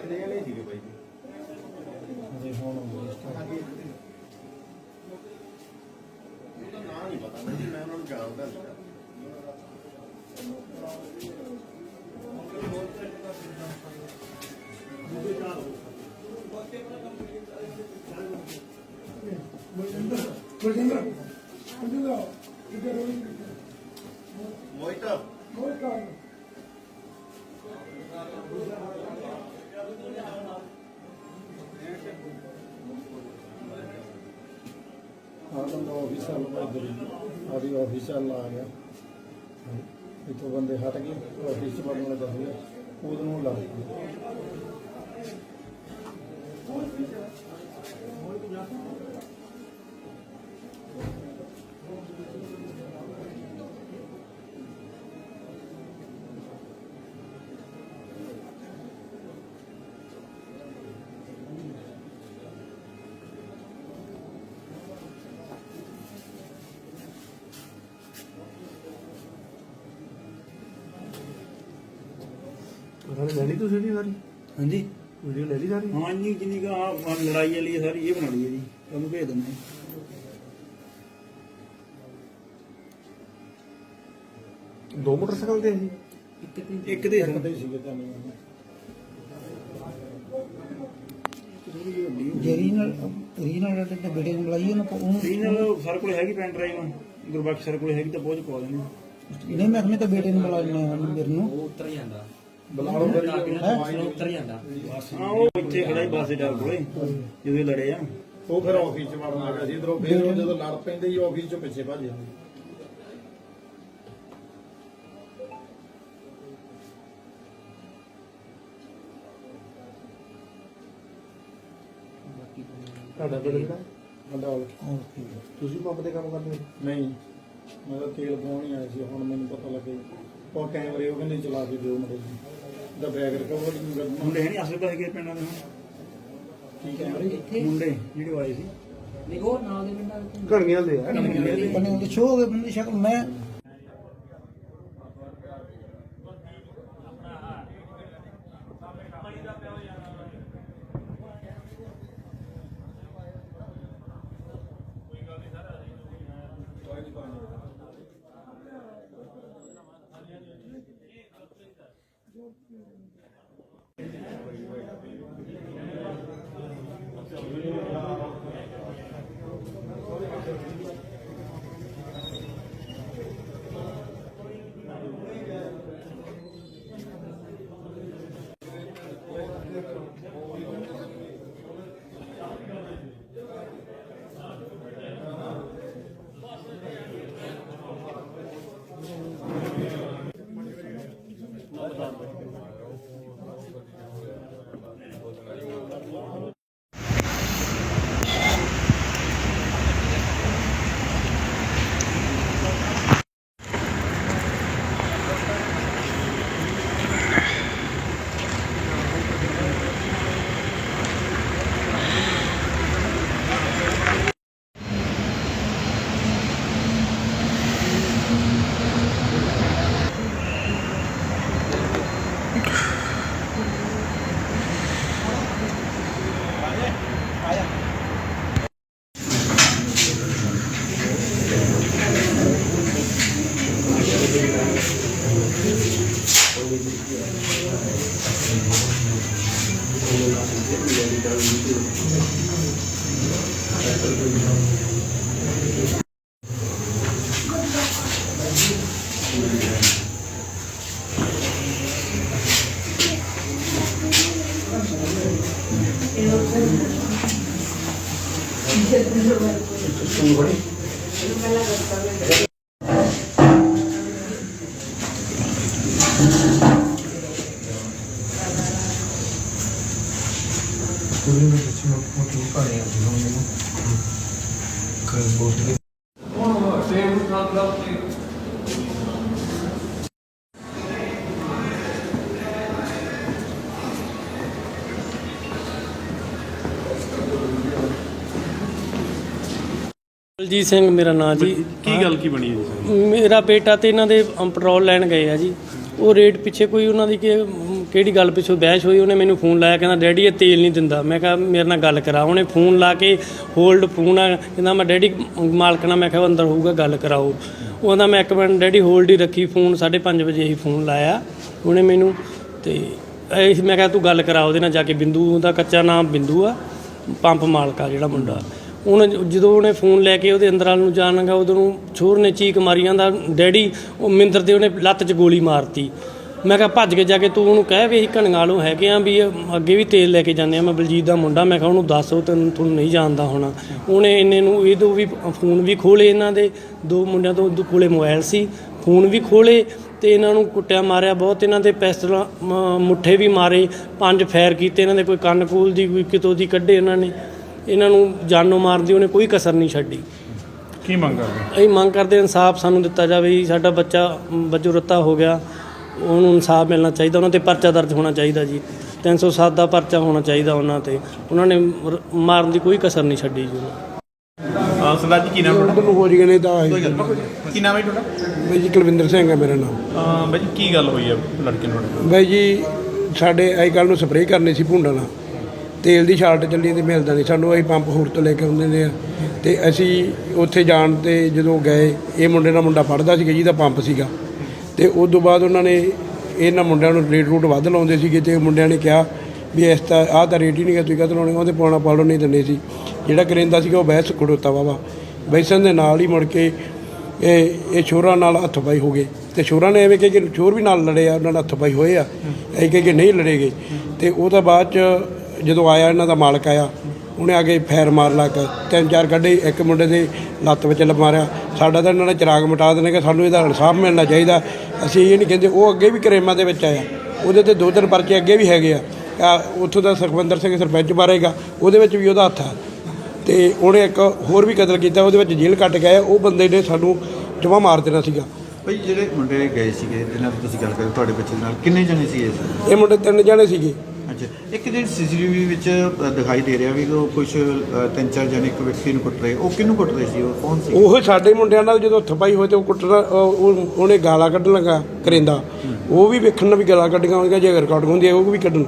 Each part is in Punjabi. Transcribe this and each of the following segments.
ਜਾਂਦੇ ਜਣੇ ਸੀਗੇ ਬਾਈ ਜੀ। ਅਜੇ ਹੁਣ ਹਾਂਜੀ। ਉਹਦਾ ਨਾਂ ਨਹੀਂ ਪਤਾ ਮੈਨੂੰ ਮੈਂ ਉਹਨਾਂ ਨੂੰ ਜਾਣਦਾ ਨਹੀਂ। ਬਲਜਿੰਦਰ ਬਲਜਿੰਦਰ ਕਿੱਥੇ ਰੋਈ। ਮੋਹਿਤ। ਕੋਈ ਕਾਰਨ ਆਹ ਬੰਦਾ ਆਫਿਸਰ ਨੂੰ ਇੱਧਰ ਗਿਆ ਇੱਥੋਂ ਬੰਦੇ ਹਟ ਗਏ ਆਫਿਸ ਚ ਵੜਨ ਲੱਗਾ ਸੀਗਾ ਉਹਦੇ ਨੂੰ ਲੱਗ ਗਿਆ ਉਹਨਾਂ ਲੈ ਲਈ ਤੁਸੀਂ ਇਹਦੀ ਸਾਰੀ? ਹਾਂਜੀ। ਵੀਡੀਓ ਲੈ ਲਈ ਸਾਰੀ? ਹਾਂ ਜੀ ਜਿੰਨੀ ਕਾ ਲੜਾਈ ਵਾਲੀ ਹੈ ਸਾਰੀ ਇਹ ਬਣਾ ਲਈ ਹੈ ਜੀ। ਉਹਨੂੰ ਭੇਜ ਦਿੰਦੇ ਦੋ ਮੋਟਰਸਾਈਕਲ ਤੇ ਸੀ ਇੱਕ ਦੇ ਇੱਕ ਦੇ ਸੀਗੇ ਤਾਂ ਜਰੀ ਨਾਲ ਰੀਨਲ ਤੇ ਬੇਟੇ ਨੂੰ ਬੁਲਾਈਏ ਉਹਨੂੰ ਉਹਨੂੰ ਰੀਨਲ ਸਰ ਕੋਲ ਹੈਗੀ ਪੈਨ ਡਰਾਈਵ ਗੁਰਬਖਸ਼ ਸਰ ਕੋਲ ਹੈਗੀ ਤਾਂ ਬਹੁਤ ਪਵਾ ਦੇਣੀ ਨਹੀਂ ਮੈਂ ਆਪਣੇ ਤਾਂ ਬੇਟੇ ਨੂੰ ਬੁਲਾ ਲੈਣਾ ਮੇਰੇ ਨੂੰ। ਉਤਰ ਜਾਂਦਾ। ਬੁਲਾ ਲਓ ਫਿਰ ਉਤਰ ਜਾਂਦਾ। ਹਾਂ ਉਹ ਇੱਥੇ ਖੜਾ ਹੀ ਬੱਸ ਡਰ ਕੋਲੇ ਜਦੋਂ ਇਹ ਲੜੇ ਆ। ਉਹ ਫਿਰ ਆਫਿਸ ਚ ਵੜਨ ਲੱਗਾ ਸੀ ਇਧਰੋਂ ਫਿਰ ਉਹ ਜਦੋਂ ਲੜ ਪੈਂਦੇ ਹੀ ਆਫਿਸ ਚੋਂ ਪਿੱਛੇ ਭੱਜ ਜਾਂਦੇ। ਤੁਹਾਡਾ ਪਿੰਡ ਕਿਹੜਾ ਮੰਡਾਲ। ਤੁਸੀਂ ਪੰਪ ਤੇ ਕੰਮ ਕਰਦੇ ਹੋ? ਨਹੀਂ ਮੈਂ ਤਾਂ ਤੇਲ ਪਾਉਣ ਹੀ ਆਇਆ ਸੀ ਹੁਣ ਮੈਨੂੰ ਪਤਾ ਲੱਗੇ। ਉਹ ਕੈਮਰੇ ਉਹ ਕਹਿੰਦੇ ਚਲਾ ਕੇ ਦਿਓ ਮੇਰੇ ਦਾ ਬੈਗ ਰਿਕਵਰ ਮੁੰਡੇ ਹੈ ਨਹੀਂ ਅਸਲ ਤਾਂ ਹੈਗੇ ਪਿੰਡਾਂ ਦੇ ਕੀ ਕੈਮਰੇ ਮੁੰਡੇ ਜਿਹੜੇ ਆਏ ਸੀ। ਨਹੀਂ ਉਹ ਨਾਲ ਦੇ ਪਿੰਡਾਂ ਵਿੱਚ ਘਣੀਆਂ ਦੇ ਆ। ਉਹਦੇ ਸ਼ੋਅ ਹੋ ਗਏ ਬੰਦੇ ਸ਼ਕਲ। ਮੈਂ Как бы ਬਲਜੀਤ ਸਿੰਘ ਮੇਰਾ ਨਾਂ ਜੀ। ਕੀ ਗੱਲ ਕੀ ਬਣੀ ਹੈ ਜੀ? ਮੇਰਾ ਬੇਟਾ ਤੇ ਇਹਨਾਂ ਦੇ ਅਮ, ਪੈਟਰੋਲ ਲੈਣ ਗਏ ਆ ਜੀ। ਉਹ ਰੇਟ ਪਿੱਛੇ ਕੋਈ ਉਹਨਾਂ ਦੀ ਕਿ- ਕਿਹੜੀ ਗੱਲ ਪਿੱਛੋਂ ਬਹਿਸ ਹੋਈ ਉਹਨੇ ਮੈਨੂੰ ਫੋਨ ਲਾਇਆ ਕਹਿੰਦਾ ਡੈਡੀ ਇਹ ਤੇਲ ਨਹੀਂ ਦਿੰਦਾ। ਮੈਂ ਕਿਹਾ ਮੇਰੇ ਨਾਲ ਗੱਲ ਕਰਾ। ਉਹਨੇ ਫੋਨ ਲਾ ਕੇ ਹੋਲਡ ਫੋਨ ਆ ਕਹਿੰਦਾ ਮੈਂ ਡੈਡੀ ਮਾਲਕ ਨਾਲ ਮੈਂ ਕਿਹਾ ਉਹ ਅੰਦਰ ਹੋਊਗਾ ਗੱਲ ਕਰਾਓ। ਉਹਦਾ ਮੈਂ ਇੱਕ ਮਿੰਟ ਡੈਡੀ ਹੋਲਡ ਹੀ ਰੱਖੀ ਫੋਨ 5:30 ਵਜੇ ਹੀ ਫੋਨ ਲਾਇਆ ਉਹਨੇ ਮੈਨੂੰ ਤੇ ਇਹ ਮੈਂ ਕਿਹਾ ਤੂੰ ਗੱਲ ਕਰਾ ਉਹਦੇ ਨਾਲ ਜਾ ਕੇ ਬਿੰਦੂ ਦਾ ਕੱਚਾ ਨਾਮ ਬਿੰਦੂ ਆ ਪੰਪ ਮਾਲਕਾ ਜਿਹੜਾ ਮੁੰਡਾ। ਉਹਨੇ ਜਦੋਂ ਉਹਨੇ ਫੋਨ ਲੈ ਕੇ ਉਹਦੇ ਅੰਦਰ ਵਾਲ ਨੂੰ ਜਾਣ ਲੱਗਾ, ਉਦੋਂ ਨੂੰ ਛੋਰ ਨੇ ਚੀਕ ਮਾਰੀ ਜਾਂਦਾ, ਡੈਡੀ, ਉਹ ਮਿੰਦਰ ਦੇ ਉਹਨੇ ਲੱਤ 'ਚ ਗੋਲੀ ਮਾਰਤੀ। ਮੈਂ ਕਿਹਾ, ਭੱਜ ਕੇ ਜਾ ਕੇ ਤੂੰ ਉਹਨੂੰ ਕਹਿ ਵੀ ਅਸੀਂ ਕਣਗਾਲੋਂ ਹੈਗੇ ਆ ਵੀ ਅੱਗੇ ਵੀ ਤੇਲ ਲੈ ਕੇ ਜਾਂਦੇ ਆ। ਮੈਂ ਬਲਜੀਤ ਦਾ ਮੁੰਡਾ, ਮੈਂ ਕਿਹਾ ਉਹਨੂੰ ਦੱਸੋ ਤੈਨੂੰ ਤੁਹਾਨੂੰ ਨਹੀਂ ਜਾਣਦਾ ਹੋਣਾ। ਉਹਨੇ ਇੰਨੇ ਨੂੰ, ਇਹ ਦੋ ਵੀ ਫੋਨ ਵੀ ਖੋਲੇ ਇਹਨਾਂ ਦੇ, ਦੋ ਮੁੰਡਿਆਂ ਤੋਂ, ਦੋ ਕੋਲੇ ਮੋਬਾਈਲ ਸੀ, ਫੋਨ ਵੀ ਖੋਲੇ ਤੇ ਇਹਨਾਂ ਨੂੰ ਕੁੱਟਿਆ ਮਾਰਿਆ ਬਹੁਤ। ਇਹਨਾਂ ਦੇ ਪਿਸਤਲਾਂ ਮੁੱਠੇ ਵੀ ਮਾਰੇ, ਪੰਜ ਫੈਰ ਕੀਤੇ, ਇਹਨਾਂ ਦੇ ਕੋਈ ਕੰਨ ਕੂਲ ਦੀ, ਕੋਈ ਕਿਤੋਂ ਦੀ ਕੱਢੇ ਇਹਨਾਂ ਨੇ। ਇਹਨਾਂ ਨੂੰ ਜਾਨੋਂ ਮਾਰਨ ਦੀ ਉਹਨੇ ਕੋਈ ਕਸਰ ਨਹੀਂ ਛੱਡੀ। ਕੀ ਮੰਗ ਕਰਦੇ ਅਸੀਂ ਮੰਗ ਕਰਦੇ ਇਨਸਾਫ ਸਾਨੂੰ ਦਿੱਤਾ ਜਾਵੇ ਜੀ। ਸਾਡਾ ਬੱਚਾ ਬੱਜੂ ਰੱਤਾ ਹੋ ਗਿਆ। ਉਹਨੂੰ ਇਨਸਾਫ ਮਿਲਣਾ ਚਾਹੀਦਾ ਉਹਨਾਂ ਤੇ ਪਰਚਾ ਦਰਜ ਹੋਣਾ ਚਾਹੀਦਾ ਜੀ। 307 ਦਾ ਪਰਚਾ ਹੋਣਾ ਚਾਹੀਦਾ ਉਹਨਾਂ ਤੇ। ਉਹਨਾਂ ਨੇ ਰ- ਮਾਰਨ ਦੀ ਕੋਈ ਕਸਰ ਨਹੀਂ ਛੱਡੀ ਜੀ ਉਹਨਾਂ। ਹਾਂ ਸਰਦਾਰ ਜੀ ਕੀ ਨਾਮ ਤੁਹਾਡਾ? ਨੂੰ ਹੋ ਜੀ ਗਏ ਤਾਂ ਕੋਈ ਗੱਲ ਨਹੀਂ। ਕੀ ਨਾਮ ਹੈ ਤੁਹਾਡਾ? ਬਾਈ ਜੀ ਕੁਲਵਿੰਦਰ ਸਿੰਘ ਹੈ ਮੇਰਾ ਨਾਮ। ਅਹ ਬਾਈ ਜੀ ਕੀ ਗੱਲ ਹੋਈ ਹੈ ਲੜਕੇ ਨੂੰ ਤੁਹਾਡੇ ਬਾਈ ਜੀ ਸਾਡੇ ਅੱਜ ਕੱਲ੍ਹ ਨੂੰ ਸਪਰੇਅ ਕਰਨੀ ਸੀ ਭੁੰਡਾ ਨਾਲ ਤੇਲ ਦੀ ਸ਼ਾਰਟ ਚੱਲੀ ਤੇ ਮਿਲਦਾ ਨਹੀਂ। ਸਾਨੂੰ ਅਸੀਂ ਪੰਪ ਹੋਰ ਤੋਂ ਲੈ ਕੇ ਆਉਂਦੇ ਨੇ ਆ। ਤੇ ਅਸੀਂ ਉੱਥੇ ਜਾਣ ਤੇ ਜਦੋਂ ਗਏ, ਇਹ ਮੁੰਡੇ ਦਾ ਮੁੰਡਾ ਪੜਦਾ ਸੀਗਾ, ਜਿਹਦਾ ਪੰਪ ਸੀਗਾ। ਤੇ ਉਸ ਤੋਂ ਬਾਅਦ ਉਹਨਾਂ ਨੇ ਇਹਨਾਂ ਮੁੰਡਿਆਂ ਨੂੰ ਰੇਟ ਰੂਟ ਵੱਧ ਲਾਉਂਦੇ ਸੀਗੇ ਤੇ ਮੁੰਡਿਆਂ ਨੇ ਕਿਹਾ ਵੀ ਇਸ ਤਾਂ ਆਹ ਤਾਂ ਰੇਟ ਹੀ ਨਹੀਂ ਗਾ ਤੁਸੀਂ ਕਦ ਲਾਉਣੇ? ਉਹਦੇ ਪਾਉਣਾ ਪਾਲੋ ਨਹੀਂ ਦਿੰਦੇ ਸੀ। ਜਿਹੜਾ ਕਰਿੰਦਾ ਸੀਗਾ ਉਹ ਬਹਿਸ ਖੜੋਤਾ ਵਾਵਾ ਬੈਸਨ ਦੇ ਨਾਲ ਹੀ ਮੁੜ ਕੇ ਇਹ ਇਹ ਛੋਰਾਂ ਨਾਲ ਹੱਥਪਾਈ ਹੋ ਗਏ। ਤੇ ਛੋਰਾਂ ਨੇ ਐਵੇਂ ਕਿ ਕਿ ਛੋਰ ਵੀ ਨਾਲ ਲੜੇ ਆ ਉਹਨਾਂ ਨਾਲ ਹੱਥ ਪਾਈ ਹੋਏ ਆ। ਐ ਕਿ ਕਿ ਨਹੀਂ ਲੜੇਗੇ। ਤੇ ਤਾਂ ਬਾਅਦ ਚ ਜਦੋਂ ਆਇਆ ਇਹਨਾਂ ਦਾ ਮਾਲਕ ਆਇਆ ਉਹਨੇ ਆ ਕੇ ਫੈਰ ਮਾਰ ਲਾ ਕੇ ਤਿੰਨ ਚਾਰ ਕੱਢੇ ਇੱਕ ਮੁੰਡੇ ਦੇ ਲੱਤ ਵਿੱਚ ਲ ਮਾਰਿਆ। ਸਾਡਾ ਤਾਂ ਇਹਨਾਂ ਨੇ ਚਿਰਾਗ ਮਟਾ ਦੇਣੇ ਕਿ ਸਾਨੂੰ ਇਹਦਾ ਇਨਸਾਫ ਮਿਲਣਾ ਚਾਹੀਦਾ। ਅਸੀਂ ਇਹ ਨਹੀਂ ਕਹਿੰਦੇ ਉਹ ਅੱਗੇ ਵੀ ਕਰੇਮਾਂ ਦੇ ਵਿੱਚ ਆਇਆ। ਉਹਦੇ ਤੇ ਦੋ ਤਿੰਨ ਪਰਚੇ ਅੱਗੇ ਵੀ ਹੈਗੇ ਆ। ਉੱਥੋਂ ਦਾ ਸੁਖਵਿੰਦਰ ਸਿੰਘ ਸਰਪੰਚ ਮਾਰੇਗਾ ਉਹਦੇ ਵਿੱਚ ਵੀ ਉਹਦਾ ਹੱਥ ਆ। ਤੇ ਉਹਨੇ ਇੱਕ ਹੋਰ ਵੀ ਕਤਲ ਕੀਤਾ ਉਹਦੇ ਵਿੱਚ ਜੇਲ੍ਹ ਕੱਟ ਗਿਆ ਉਹ ਬੰਦੇ ਨੇ ਸਾਨੂੰ ਜਮਾ ਮਾਰ ਦੇਣਾ ਸੀਗਾ। ਭਾਈ ਜਿਹੜੇ ਮੁੰਡੇ ਗਏ ਸੀਗੇ ਜਿਨ੍ਹਾਂ ਦੀ ਤੁਸੀਂ ਗੱਲ ਕਰ ਰਹੇ ਹੋ, ਤੁਹਾਡੇ ਬੱਚੇ ਨਾਲ ਕਿੰਨੇ ਜਣੇ ਸੀ ਇਹ ਇਹ ਮੁੰਡੇ ਤਿੰਨ ਜਣੇ ਸੀਗੇ। ਅੱਛਾ ਇੱਕ ਜਿਹੜੀ ਸੀਸੀਟੀਵੀ ਵਿੱਚ ਅ, ਦਿਖਾਈ ਦੇ ਰਿਹਾ ਵੀ ਉਹ ਕੁਝ ਤਿੰਨ ਚਾਰ ਜਣੇ ਇੱਕ ਵਿਅਕਤੀ ਨੂੰ ਕੁੱਟ ਰਹੇ ਉਹ ਕਿਹਨੂੰ ਕੁੱਟ ਰਹੇ ਸੀ ਉਹ ਕੌਣ ਸੀ? ਉਹ ਸਾਡੇ ਮੁੰਡਿਆਂ ਨਾਲ ਜਦੋਂ ਥਪਾਈ ਹੋਏ ਤੇ ਉਹ ਕੁੱਟਣਾ ਉਹ- ਉਹ- ਉਹਨੇ ਗਾਲਾਂ ਕੱਢਣ ਲੱਗਾ ਕਰਿੰਦਾ। ਉਹ ਵੀ ਵੇਖਣ ਨੂੰ ਵੀ ਗਾਲਾਂ ਕੱਢੀਆਂ ਹੋਣਗੀਆਂ ਜੇ ਰਿਕਾਰਡ ਹੁੰਦੀ ਹੈ ਉਹ ਵੀ ਕੱਢਣ।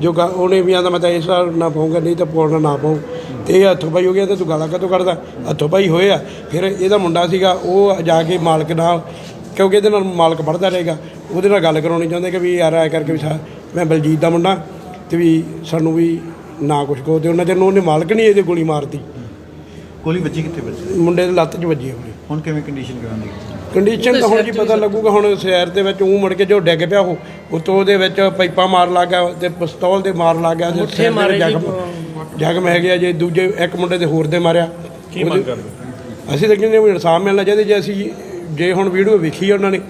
ਜੋ ਗਾ- ਉਹਨੇ ਵੀ ਆਂਦਾ ਮੈਂ ਤਾਂ ਇਸ ਵਾਰ ਨਾ ਪਾਉਂਗਾ ਨਹੀਂ ਤਾਂ ਪਾਉਣਾ ਨਾ ਪਾਉ ਤੇ ਇਹ ਹੱਥੋਂ ਪਾਈ ਹੋ ਗਿਆ ਤੇ ਤੂੰ ਗਾਲਾਂ ਕਦੋਂ ਕੱਢਦਾ? ਹੱਥੋਂ ਪਾਈ ਹੋਏ ਆ। ਫਿਰ ਇਹਦਾ ਮੁੰਡਾ ਸੀਗਾ ਉਹ ਜਾ ਕੇ ਮਾਲਕ ਨਾਲ ਕਿਉਂਕਿ ਇਹਦੇ ਨਾਲ ਮਾਲਕ ਪੜਦਾ ਰਹੇਗਾ ਉਹਦੇ ਨਾਲ ਗੱਲ ਕਰਾਉਣੀ ਚਾਹੁੰਦੇ ਕਿ ਵੀ ਯਾਰ ਐ ਕਰਕੇ ਵੀ ਸਾ- ਮੈਂ ਬਲਜੀਤ ਦਾ ਮੁੰਡਾ। ਤੇ ਵੀ ਸਾਨੂੰ ਵੀ ਨਾ ਕੁਛ ਕਹੋ ਤੇ ਉਹਨਾਂ ਚਿਰ ਨੂੰ ਉਹਨੇ ਮਾਲਕ ਨਹੀਂ ਇਹਦੇ ਗੋਲੀ ਮਾਰਤੀ। ਗੋਲੀ ਵੱਜੀ ਕਿੱਥੇ ਵੱਜੀ? ਮੁੰਡੇ ਦੇ ਲੱਤ 'ਚ ਵੱਜੀ ਉਹਨੇ ਹੁਣ ਕਿਵੇਂ ਕੰਡੀਸ਼ਨ ਕਰਾਂਗੇ ਕੰਡੀਸ਼ਨ ਤਾਂ ਹੁਣ ਜੀ ਪਤਾ ਲੱਗੂਗਾ ਹੁਣ ਸ਼ਹਿਰ ਦੇ ਵਿੱਚ ਉਹ ਮੁੜ ਕੇ ਜੋ ਡਿੱਗ ਪਿਆ ਉਹ ਉਤੋਂ ਉਹਦੇ ਵਿੱਚ ਪਾਈਪਾਂ ਮਾਰ ਲੱਗ ਗਿਆ ਤੇ ਪਿਸਤੌਲ ਦੇ ਮਾਰ ਲੱਗ ਗਿਆ ਤੇ ਸਿਰ ਦੇ। ਜ਼ਖਮ ਜ਼ਖਮ ਹੈਗੇ ਆ ਜੇ ਦੂਜੇ ਇੱਕ ਮੁੰਡੇ ਦੇ ਹੋਰ ਦੇ ਮਾਰਿਆ। ਕੀ ਮੰਗ ਕਰਦੇ? ਅਸੀਂ ਤਾਂ ਕਹਿੰਦੇ ਵੀ ਇਨਸਾਫ ਮਿਲਣਾ ਚਾਹੀਦਾ ਜੇ ਅਸੀਂ ਜੇ ਹੁਣ ਵੀਡੀਓ ਵੇਖੀ ਆ ਉਹਨਾਂ ਨੇ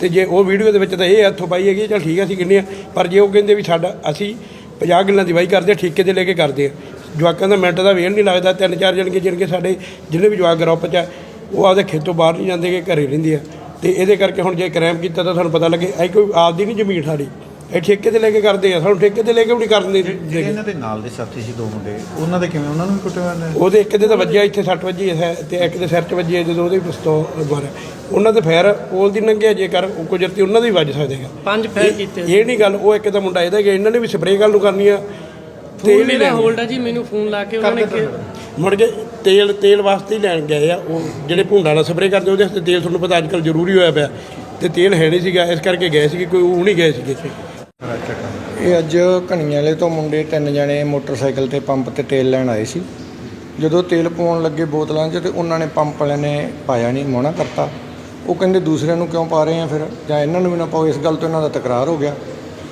ਤੇ ਜੇ ਉਹ ਵੀਡੀਓ ਦੇ ਵਿੱਚ ਤਾਂ ਇਹ ਹੱਥੋਂ ਪਾਈ ਹੈਗੀ ਚਲ ਠੀਕ ਆ ਅਸੀਂ ਕਹਿੰਦੇ ਆ। ਪਰ ਜੇ ਉਹ ਕਹਿੰਦੇ ਵੀ ਸਾਡਾ ਅਸੀਂ 50 ਕਿੱਲਾਂ ਦੀ ਵਾਈ ਕਰਦੇ ਆ, ਠੇਕੇ ਤੇ ਲੈ ਕੇ ਕਰਦੇ ਆ। ਜਵਾਕਾਂ ਦਾ ਮਿੰਟ ਦਾ ਵੇਲ ਨਹੀਂ ਲੱਗਦਾ, ਤਿੰਨ ਚਾਰ ਜਣਗੇ ਜਿਨਕੇ ਸਾਡੇ ਜਿੰਨੇ ਵੀ ਜਵਾਕ ਗਰੁੱਪ 'ਚ ਆ, ਉਹ ਆਪਦੇ ਖੇਤੋਂ ਬਾਹਰ ਨਹੀਂ ਜਾਂਦੇ ਕਿ ਘਰੇ ਰਹਿੰਦੇ ਆ। ਤੇ ਇਹਦੇ ਕਰਕੇ ਹੁਣ ਜੇ ਕ੍ਰਾਈਮ ਕੀਤਾ ਤਾਂ ਸਾਨੂੰ ਪਤਾ ਲੱਗੇ ਐ ਕੋਈ ਆਪਦੀ ਨਹੀਂ ਜ਼ਮੀਨ ਸਾਡੀ। ਇਹ ਠੇਕੇ ਤੇ ਲੈ ਕੇ ਕਰਦੇ ਆ ਸਾਨੂੰ ਠੇਕੇ ਤੇ ਲੈ ਕੇ ਵੀ ਨਹੀਂ ਕਰਨ ਦੇ ਜਿਹੜੇ ਇਹਨਾਂ ਦੇ ਨਾਲ ਦੇ ਸਾਥੀ ਸੀ ਦੋ ਮੁੰਡੇ ਉਹਨਾਂ ਦੇ ਕਿਵੇਂ ਉਹਨਾਂ ਨੂੰ ਵੀ ਕੁੱਟਿਆ ਨੇ ਉਹਦੇ ਇੱਕ ਦੇ ਤਾਂ ਵੱਜਿਆ ਇੱਥੇ 60 ਵੱਜੀ ਹੈ ਤੇ ਇੱਕ ਦੇ ਸਿਰ 'ਚ ਵੱਜੀ ਹੈ ਜਦੋਂ ਉਹਦੇ ਪਿਸਤੌਲ ਮਾਰਿਆ ਉਹਨਾਂ ਦੇ ਫੈਰ ਕੋਲ ਦੀ ਲੰਘਿਆ ਜੇਕਰ ਉਹ ਕੁਦਰਤੀ ਉਹਨਾਂ ਦੇ ਵੀ ਵੱਜ ਸਕਦੇਗਾ ਪੰਜ ਫਾਇਰ ਕੀਤੇ। ਇਹ ਨਹੀਂ ਗੱਲ ਉਹ ਇੱਕ ਤਾਂ ਮੁੰਡਾ ਇਹਦਾ ਗਿਆ ਇਹਨਾਂ ਨੇ ਵੀ ਸਪਰੇਅ ਗੱਲ ਨੂੰ ਕਰਨੀ ਆ। ਤੇਲ ਹੀ ਮੇਰਾ ਲੈਣ ਹੋਲਡ ਆ ਜੀ ਮੈਨੂੰ ਫੋਨ ਲਾ ਕੇ ਉਹਨਾਂ ਨੇ ਕਿ ਮੁੜ ਕੇ ਤੇਲ ਤੇਲ ਵਾਸਤੇ ਹੀ ਲੈਣ ਗਏ ਆ ਉਹ ਜਿਹੜੇ ਭੁੰਡਾ ਨਾਲ ਸਪਰੇਅ ਕਰਦੇ ਉਹਦੇ ਵਾਸਤੇ ਤੇਲ ਤੁਹਾਨੂੰ ਪਤਾ ਅੱਜ ਕੱਲ੍ਹ ਜ਼ਰੂਰੀ ਹੋਇਆ ਪਿਆ। ਤੇ ਤੇਲ ਹੈ ਨਹੀਂ ਸੀਗਾ ਇਸ ਕਰਕੇ ਗਏ ਸੀਗੇ ਕੋਈ ਉਹ ਨਹੀਂ ਗਏ ਸੀਗੇ। ਇਹ ਅੱਜ ਘਣੀਆਂ ਤੋਂ ਮੁੰਡੇ ਤਿੰਨ ਜਣੇ ਮੋਟਰਸਾਈਕਲ ਤੇ ਪੰਪ ਤੇ ਤੇਲ ਲੈਣ ਆਏ ਸੀ। ਜਦੋਂ ਤੇਲ ਪਾਉਣ ਲੱਗੇ ਬੋਤਲਾਂ 'ਚ ਤੇ ਉਹਨਾਂ ਨੇ ਪੰਪ ਵਾਲਿਆਂ ਨੇ ਪਾਇਆ ਨਹੀਂ ਮੋਨਾ ਕਰਤਾ। ਉਹ ਕਹਿੰਦੇ ਦੂਸਰਿਆਂ ਨੂੰ ਕਿਉਂ ਪਾ ਰਹੇ ਆ ਫਿਰ? ਜਾਂ ਇਹਨਾਂ ਨੂੰ ਵੀ ਨਾ ਪਾਓ, ਇਸ ਗੱਲ ਤੋਂ ਇਹਨਾਂ ਦਾ ਤਕਰਾਰ ਹੋ ਗਿਆ।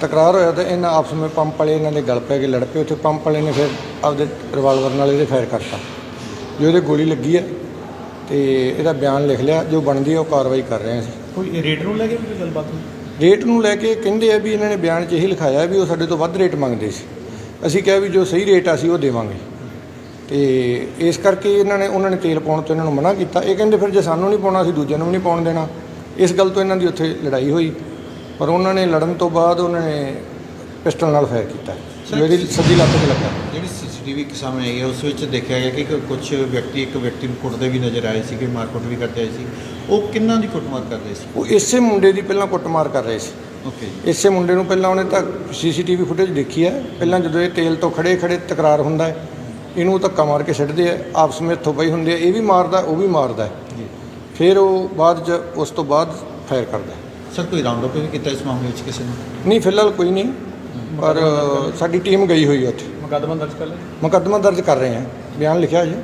ਤਕਰਾਰ ਹੋਇਆ ਤਾਂ ਇਹਨਾਂ ਆਪਸ ਵਿੱਚ ਪੰਪ ਵਾਲੇ ਇਹਨਾਂ ਦੇ ਗਲ ਪੈ ਕੇ ਲੜ ਪਏ। ਉੱਥੇ ਪੰਪ ਵਾਲੇ ਨੇ ਫਿਰ ਆਪਦੇ ਰਿਵਾਲਵਰ ਨਾਲ ਇਹਦੇ ਫਾਇਰ ਕਰਤਾ। ਜੋ ਇਹਦੇ ਗੋਲੀ ਲੱਗੀ ਹੈ ਤੇ ਇਹਦਾ ਬਿਆਨ ਲਿਖ ਲਿਆ, ਜੋ ਬਣਦੀ ਹੈ ਉਹ ਕਾਰਵਾਈ ਕਰ ਰਹੇ ਹਾਂ ਅਸੀਂ। ਕੋਈ ਰੇਟ ਨੂੰ ਲੈ ਕੇ ਵੀ ਕੋਈ ਗੱਲਬਾਤ ਹੋਈ? ਰੇਟ ਨੂੰ ਲੈ ਕੇ ਕਹਿੰਦੇ ਆ ਵੀ ਇਹਨਾਂ ਨੇ ਬਿਆਨ 'ਚ ਇਹੀ ਲਿਖਾਇਆ ਵੀ ਉਹ ਸਾਡੇ ਤੋਂ ਵੱਧ ਰੇਟ ਮੰਗਦੇ ਸੀ। ਅਸੀਂ ਕਿਹਾ ਵੀ ਜੋ ਸਹੀ ਰੇਟ ਆ ਸੀ ਉਹ ਦੇਵਾਂਗੇ। ਤੇ ਇਸ ਕਰਕੇ ਇਹਨਾਂ ਨੇ, ਉਹਨਾਂ ਨੇ ਤੇਲ ਪਾਉਣ ਤੋਂ ਇਹਨਾਂ ਨੂੰ ਮਨਾ ਕੀਤਾ। ਇਹ ਕਹਿੰਦੇ ਫਿਰ ਜੇ ਸਾਨੂੰ ਨਹੀਂ ਪਾਉਣਾ, ਅਸੀਂ ਦੂਜਿਆਂ ਨੂੰ ਵੀ ਨਹੀਂ ਪਾਉਣ ਦੇਣਾ। ਇਸ ਗੱਲ ਤੋਂ ਇਹਨਾਂ ਦੀ ਉੱਥੇ ਲੜਾਈ ਹੋਈ। ਪਰ ਉਹਨਾਂ ਨੇ ਲੜਨ ਤੋਂ ਬਾਅਦ ਉਹਨਾਂ ਨੇ ਪਿਸਟਲ ਨਾਲ ਫਾਇਰ ਕੀਤਾ। ਜੋ ਇਹਦੀ ਸੱਜੀ ਲੱਤ ਤੇ ਲੱਗਾ। ਜਿਹੜੀ ਸੀਸੀਟੀਵੀ ਸਾਹਮਣੇ ਆਈ ਹੈ ਉਸ ਵਿੱਚ ਦੇਖਿਆ ਗਿਆ ਕਿ ਕੁਝ ਵਿਅਕਤੀ ਇੱਕ ਵਿਅਕਤੀ ਨੂੰ ਕੁੱਟਦੇ ਵੀ ਨਜ਼ਰ ਆਏ ਸੀਗੇ ਮਾਰਕੁੱਟ ਵੀ ਕਰਦੇ ਆਏ ਸੀ। ਉਹ ਕਿੰਨਾਂ ਦੀ ਕੁੱਟਮਾਰ ਕਰਦੇ ਸੀ? ਉਹ ਇਸੇ ਮੁੰਡੇ ਦੀ ਪਹਿਲਾਂ ਕੁੱਟਮਾਰ ਕਰ ਰਹੇ ਸੀ। ਓਕੇ ਇਸੇ ਮੁੰਡੇ ਨੂੰ ਪਹਿਲਾਂ ਉਹਨੇ ਤਾਂ ਸੀਸੀਟੀਵੀ ਫੁਟੇਜ ਦੇਖੀ ਹੈ। ਪਹਿਲਾਂ ਜਦੋਂ ਇਹ ਤੇਲ ਤੋਂ ਖੜੇ ਖੜੇ ਤਕਰਾਰ ਹੁੰਦਾ ਹੈ ਇਹਨੂੰ ਧੱਕਾ ਮਾਰ ਕੇ ਛੱਡਦੇ ਆ ਆਪਸ ਵਿੱਚ ਹੱਥੋਂ ਪਈ ਹੁੰਦੇ ਆ ਇਹ ਵੀ ਮਾਰਦਾ ਉਹ ਵੀ ਮਾਰਦਾ ਹੈ। ਫਿਰ ਉਹ ਬਾਅਦ ਚ ਉਸ ਤੋਂ ਬਾਅਦ ਫਾਇਰ ਕਰਦਾ ਹੈ। ਸਰ ਕੋਈ ਰਾਉਂਡ ਅਪ ਵੀ ਕੀਤਾ ਇਸ ਮਾਮਲੇ ਵਿੱਚ ਕਿਸੇ ਨੇ? ਨਹੀਂ ਫਿਲਹਾਲ ਕੋਈ ਨਹੀਂ। ਪਰ ਸਾਡੀ ਟੀਮ ਗਈ ਹੋਈ ਹੈ ਉੱਥੇ। ਮੁਕੱਦਮਾ ਦਰਜ ਕਰ ਲਿਆ? ਮੁਕੱਦਮਾ ਦਰਜ ਕਰ ਰਹੇ ਹਾਂ ਬਿਆਨ ਲਿਖਿਆ ਜੀ।